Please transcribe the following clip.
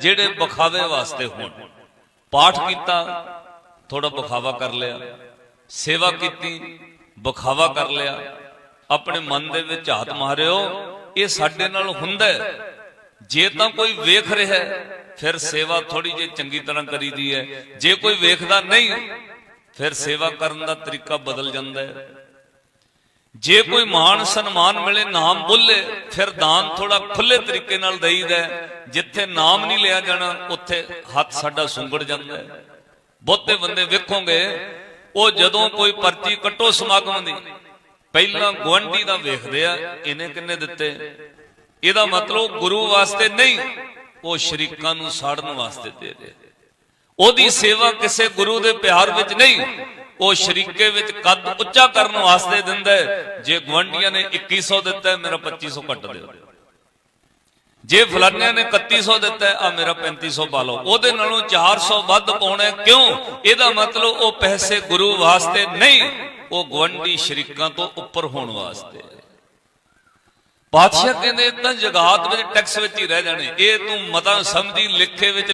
ਜਿਹੜੇ ਵਿਖਾਵੇ ਵਾਸਤੇ ਹੋਣ। ਪਾਠ ਕੀਤਾ ਥੋੜਾ ਬਖਾਵਾ ਕਰ ਲਿਆ। ਸੇਵਾ ਕੀਤੀ, ਵਿਖਾਵਾ ਕਰ ਲਿਆ। ਆਪਣੇ ਮਨ ਦੇ ਵਿੱਚ ਹੱਥ ਮਾਰਿਓ, ਇਹ ਸਾਡੇ ਨਾਲ ਹੁੰਦਾ ਜੇ ਤਾਂ ਕੋਈ ਵੇਖ ਰਿਹਾ ਫਿਰ ਸੇਵਾ ਥੋੜੀ ਜਿਹੀ ਚੰਗੀ ਤਰ੍ਹਾਂ ਕਰੀਦੀ ਹੈ। ਜੇ ਕੋਈ ਵੇਖਦਾ ਨਹੀਂ, ਫਿਰ ਸੇਵਾ ਕਰਨ ਦਾ ਤਰੀਕਾ ਬਦਲ ਜਾਂਦਾ ਹੈ। ਜੇ ਕੋਈ ਮਾਣ ਸਨਮਾਨ ਮਿਲੇ, ਨਾਮ ਬੁੱਲੇ, ਫਿਰ ਦਾਨ ਥੋੜਾ ਖੁੱਲੇ ਤਰੀਕੇ ਨਾਲ ਦਈਦਾ ਜਿੱਥੇ ਨਾਮ ਨਹੀਂ ਲਿਆ ਜਾਣਾ, ਉੱਥੇ ਹੱਥ ਸਾਡਾ ਸੁੰਗੜ ਜਾਂਦਾ ਬਹੁਤੇ ਬੰਦੇ ਵੇਖੋਗੇ, ਉਹ ਜਦੋਂ ਕੋਈ ਪਰਚੀ ਕੱਟੋ ਸਮਾਗਮ ਦੀ, ਪਹਿਲਾਂ ਗਵੰਡੀ ਦਾ ਵੇਖਦੇ ਆ, ਇਹਨੇ ਕਿੰਨੇ ਦਿੱਤੇ? ਇਹਦਾ ਮਤਲਬ ਗੁਰੂ ਵਾਸਤੇ ਨਹੀਂ, ਉਹ ਸ਼ਰੀਕਾਂ ਨੂੰ ਸਾੜਨ ਵਾਸਤੇ ਦੇ ਰਿਹਾ। ਉਹਦੀ ਸੇਵਾ ਕਿਸੇ ਗੁਰੂ ਦੇ ਪਿਆਰ ਵਿੱਚ ਨਹੀਂ। ਉਹ ਸ਼ਰੀਕੇ ਵਿੱਚ ਕੱਦ ਉੱਚਾ ਕਰਨ ਵਾਸਤੇ ਦਿੰਦਾ ਜੇ ਗਵੰਡੀਆਂ ਨੇ 2100 ਦਿੱਤਾ, ਮੇਰਾ 2500 ਕੱਟ ਦਿਓ। ਜੇ ਫਲਾਨਿਆਂ ਨੇ 3100 ਦਿੱਤਾ ਆ ਮੇਰਾ 3500 ਪਾ ਲਓ। ਉਹਦੇ ਨਾਲੋਂ 400 ਵੱਧ ਪਾਉਣਾ ਕਿਉਂ? ਇਹਦਾ ਮਤਲਬ ਉਹ ਪੈਸੇ ਗੁਰੂ ਵਾਸਤੇ ਨਹੀਂ, ਉਹ ਗਵੰਡੀ ਸ਼ਰੀਕਾਂ ਤੋਂ ਉੱਪਰ ਹੋਣ ਵਾਸਤੇ ਪਾਤਸ਼ਾਹ ਕਹਿੰਦੇ ਤਾਂ ਜਗਾਤ ਵਿੱਚ, ਟੈਕਸ ਵਿੱਚ ਹੀ ਰਹਿ ਜਾਣੇ। ਇਹ ਤੂੰ ਮਤਾ ਸਮਝੀ, ਲਿਖੇ ਵਿੱਚ